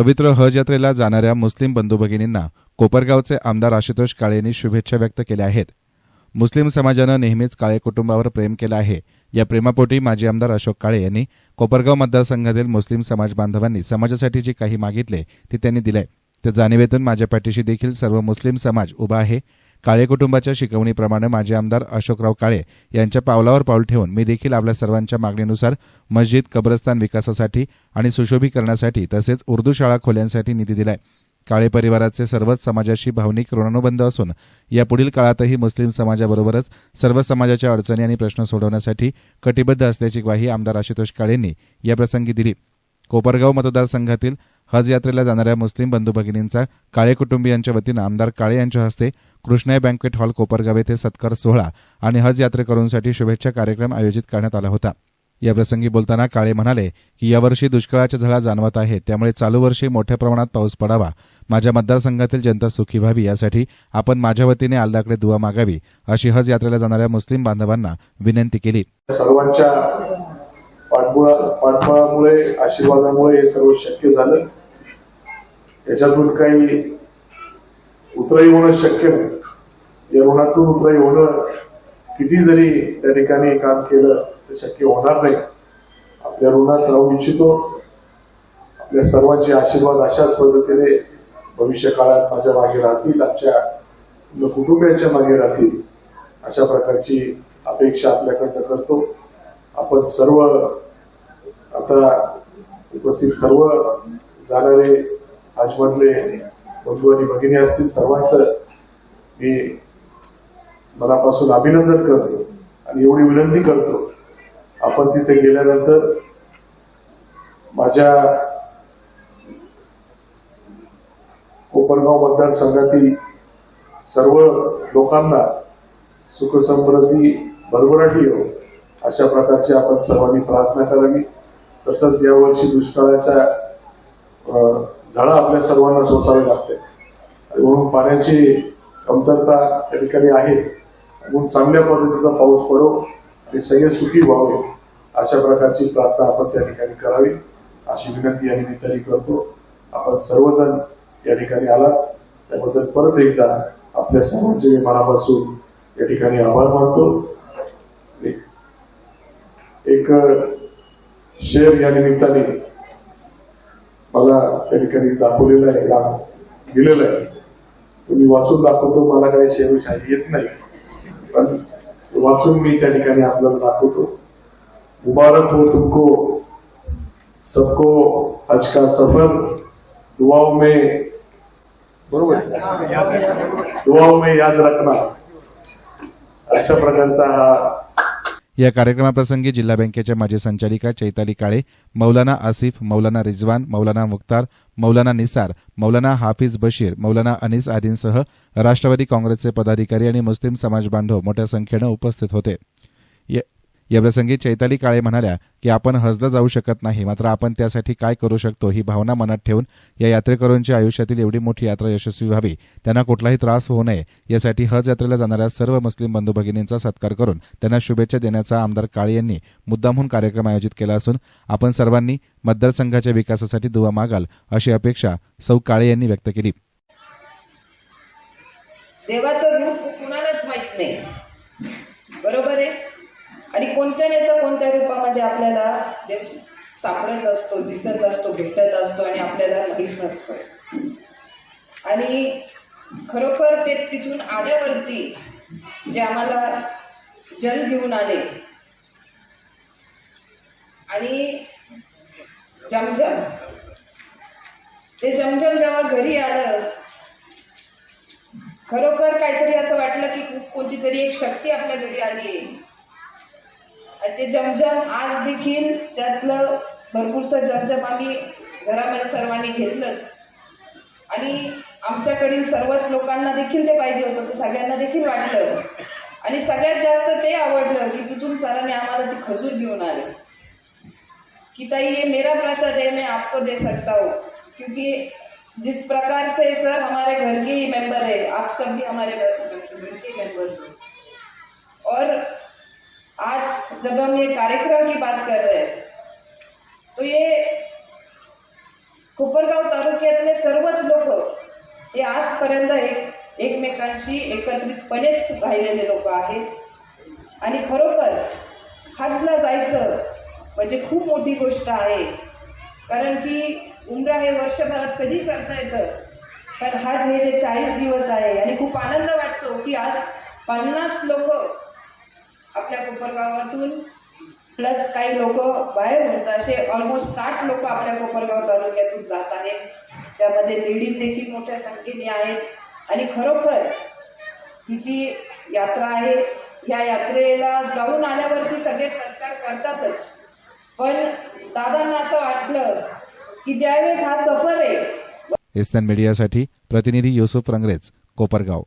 पवित्र हज यात्रेला जाणाऱ्या मुस्लिम बंधू भगिनींना कोपरगावचे आमदार आशुतोष काळे यांनी शुभेच्छा व्यक्त केल्या आहेत. मुस्लिम समाजानं नेहमीच काळे कुटुंबावर प्रेम केलं आहे. या प्रेमापोटी माजी आमदार अशोक काळे यांनी कोपरगाव मतदारसंघातील मुस्लिम समाज बांधवांनी समाजासाठी जे काही मागितले ते त्यांनी दिले त्या जाणिवेतून माझ्या पाठीशी देखील सर्व मुस्लिम समाज उभा आहे. काळे कुटुंबाच्या शिकवणीप्रमाणे माजी आमदार अशोकराव काळे यांच्या पावलावर पाऊल ठेवून मी देखील आपल्या सर्वांच्या मागणीनुसार मस्जिद कब्रस्तान विकासासाठी आणि सुशोभीकरणासाठी तसेच उर्दू शाळा खोल्यांसाठी निधी दिलाय. काळे परिवाराचे सर्वच समाजाशी भावनिक ऋणानुबंध असून यापुढील काळातही मुस्लिम समाजाबरोबरच सर्व समाजाच्या अडचणी आणि प्रश्न सोडवण्यासाठी कटिबद्ध असल्याची ग्वाही आमदार आशुतोष काळेंनी याप्रसंगी दिली. कोपरगाव मतदारसंघातील हज यात्रेला जाणाऱ्या मुस्लिम बंधू भगिनींचा काळे कुटुंबियांच्या वतीनं आमदार काळे यांच्या हस्ते कृष्णाई बँकेट हॉल कोपरगाव येथे सत्कार सोहळा आणि हज यात्रेकरूंसाठी शुभेच्छा कार्यक्रम आयोजित करण्यात आला होता. याप्रसंगी बोलताना काळे म्हणाले की यावर्षी दुष्काळाच्या झळा जाणवत आहेत त्यामुळे चालू वर्षी मोठ्या प्रमाणात पाऊस पडावा. माझ्या मतदारसंघातील जनता सुखी व्हावी यासाठी आपण माझ्या वतीने अल्लाकडे दुवा मागावी अशी हज यात्रेला जाणाऱ्या मुस्लिम बांधवांना विनंती केली. सर्वांच्या पाठबळामुळे आशीर्वादामुळे हे सर्व शक्य झालं. त्याच्यातून काही उतराई होणं शक्य नाही. या ऋणातून उतराई होणं किती जरी त्या ठिकाणी काम केलं तर शक्य होणार नाही. आपल्या ऋणात राहू इच्छितो. आपल्या सर्वांचे आशीर्वाद अशाच पद्धतीने भविष्य काळात माझ्या मागे राहतील आमच्या कुटुंबियांच्या मागे राहतील. अशा प्रकारची अपेक्षा आपल्याकडनं करतो. आपण सर्व आता उपस्थित सर्व जाणारे आजमधले बंधू आणि भगिनी असतील सर्वांचं मी मनापासून अभिनंदन करतो आणि एवढी विनंती करतो. आपण तिथे गेल्यानंतर माझ्या कोपरगाव मतदारसंघातील सर्व लोकांना सुखसमृद्धी भरभराटी येऊ अशा प्रकारची आपण सर्वांनी प्रार्थना करावी. तसंच यावर्षी दुष्काळाच्या झाडं आपल्या सर्वांना सोसावी लागते. म्हणून पाण्याची कमतरता या ठिकाणी आहे. म्हणून चांगल्या पद्धतीचा पाऊस पडो आणि सगळे सुखी व्हावे अशा प्रकारची प्रार्थना आपण त्या ठिकाणी करावी. अशी विनंती या निमित्ताने करतो. आपण सर्वजण या ठिकाणी आलात. त्याबद्दल परत एकदा आपल्या सर्वांचे मी मनापासून या ठिकाणी आभार मानतो. एक- एक शेअर या निमित्ताने मला त्या ठिकाणी दाखवलेलं आहे दाख दिलेलं आहे. तुम्ही वाचून दाखवतो मला काही शेअर शाही येत नाही. पण वाचून मी त्या ठिकाणी आपल्याला दाखवतो. मुबारक हो तुमको सबको आज का सफर दुआओं में बरोबर दुआओं में याद रखना. अशा प्रकारचा हा या कार्यक्रमाप्रसंगी जिल्हा बँकेच्या माजी संचालिका चैताली काळे मौलाना आसिफ मौलाना रिजवान मौलाना मुख्तार मौलाना निसार मौलाना हाफिज बशीर मौलाना अनिस आदींसह राष्ट्रवादी काँग्रेसचे पदाधिकारी आणि मुस्लिम समाज बांधव मोठ्या संख्येनं उपस्थित होते. याप्रसंगी चैताली काळे म्हणाल्या की आपण हजला जाऊ शकत नाही. मात्र आपण त्यासाठी काय करू शकतो ही भावना मनात ठेवून या यात्रेकरूंच्या आयुष्यातील एवढी मोठी यात्रा यशस्वी व्हावी. त्यांना कुठलाही त्रास होऊ नये. यासाठी हज यात्रेला जाणाऱ्या सर्व मुस्लिम बंधू भगिनींचा सत्कार करून त्यांना शुभेच्छा देण्याचा आमदार काळे यांनी मुद्दामहून कार्यक्रम आयोजित केला असून आपण सर्वांनी मतदारसंघाच्या विकासासाठी दुवा मागाल अशी अपेक्षा सौ काळे यांनी व्यक्त केली. देवाचं रूप कुणालाच माहीत नाही. बरोबर आहे? आणि कोणत्या नेता कोणत्या रूपामध्ये आपल्याला देव सापडत असतो दिसत असतो भेटत असतो आणि आपल्याला माहीत नसतो. आणि खरोखर ते तिथून आल्यावरती जे आम्हाला जल घेऊन आले आणि जमजम ते जमजम जेव्हा घरी आलं खरोखर काहीतरी असं वाटलं की कोणती तरी एक शक्ती आपल्या घरी आली आहे. आणि ते जमजम आज देखील त्यातलं भरपूरचं जमजम आम्ही घरामध्ये सर्वांनी घेतलंच. आणि आमच्याकडील सर्वच लोकांना देखील ते पाहिजे होतं ते सगळ्यांना देखील वाटलं. आणि सगळ्यात जास्त ते आवडलं की तिथून सरांनी आम्हाला ती खजूर घेऊन आले. कि ताई ये मेरा प्रसाद है मैं आपको दे सकता हूँ. क्योंकि जिस प्रकार से सर हमारे घर के ही मेंबर है आप सब भी हमारे घर घर के मेंबर्स हो. और आज जब हम ये कार्यक्रम की बात कर रहे हैं तो ये सर्वच लोक हे आजपर्यंत एक एकमेकांशी एकत्रितपणेच राहिलेले लोक आहेत. आणि खरोखर हजला जायचं म्हणजे खूप मोठी गोष्ट आहे. कारण की उमरा हे वर्षभरात कधी करता येतं? पण हज हे जे चाळीस दिवस आहे आणि खूप आनंद वाटतो की आज पन्नास लोक आपल्या कोपरगावातून प्लस काही लोक बाहेर होत असे ऑलमोस्ट साठ लोक आपल्या कोपरगाव तालुक्यातून जात आहेत. त्यामध्ये लेडीज देखील मोठ्या संख्येने आहेत. आणि खरोखर ही जी यात्रा आहे या यात्रेला जाऊन आल्यावरती सगळे सत्कार करतातच. पण दादांना असं वाटलं की ज्यावेळेस हा सफर आहे इस्तान मीडियासाठी प्रतिनिधी युसुफ रंगरेज कोपरगाव.